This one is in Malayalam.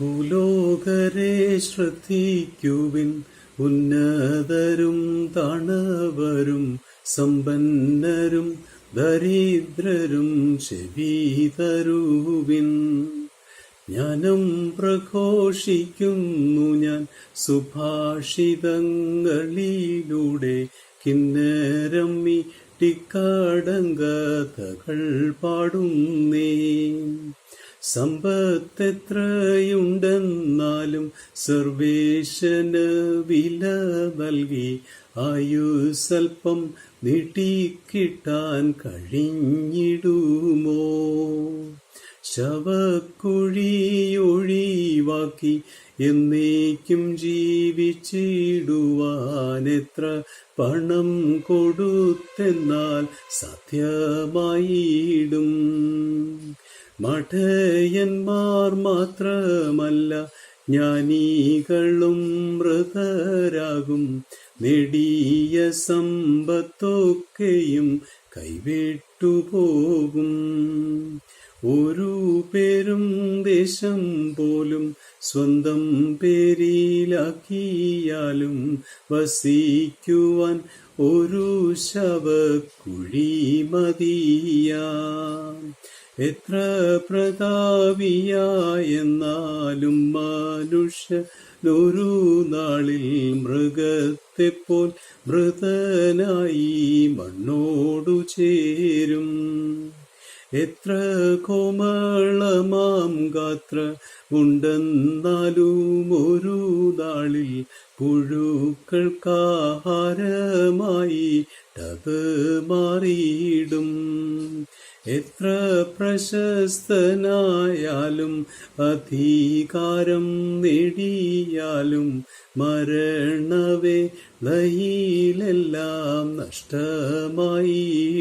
ഭൂലോകരെ ശ്രദ്ധിക്കുവിൻ ഉന്നതരും തണവരും സമ്പന്നരും ദരിദ്രരും ചെവിതരുവിൻ ജ്ഞാനം പ്രഘോഷിക്കുന്നു ഞാൻ സുഭാഷിതങ്ങളിലൂടെ കിന്നരമ്മി ടിക്കാടങ്കഥകൾ പാടുന്നേ സമ്പത്തെത്രയുണ്ടെന്നാലും സർവേശന് വില നൽകി ആയുസൽപ്പം നീട്ടിക്കിട്ടാൻ കഴിഞ്ഞിടുമോ? ശവക്കുഴിയൊഴിവാക്കി എന്നേക്കും ജീവിച്ചിടുവാനെത്ര പണം കൊടുത്തെന്നാൽ സത്യമായിടും മഠയന്മാർ മാത്രമല്ല ജ്ഞാനികളും മൃതരാകും. നെടിയ സമ്പത്തൊക്കെയും കൈവിട്ടുപോകും. ഒരു പേരും ദേശം പോലും സ്വന്തം പേരിലാക്കിയാലും വസിക്കുവാൻ ഒരു ശവക്കുഴി മതിയാം. എത്ര പ്രതാപിയായെന്നാലും മനുഷ്യ ൊരു നാളിൽ മൃഗത്തെപ്പോൽ മൃതനായി മണ്ണോടു ചേരും. എത്ര കോമളമാം ഗാത്ര ഉണ്ടെന്നാലും ഒരു നാളിൽ പുഴുക്കൾക്കാഹാരമായി ടത് മാറിയിടും. എത്ര പ്രശസ്തനായാലും അധികാരം നേടിയാലും മരണവേ ലയിലെല്ലാം നഷ്ടമായിടും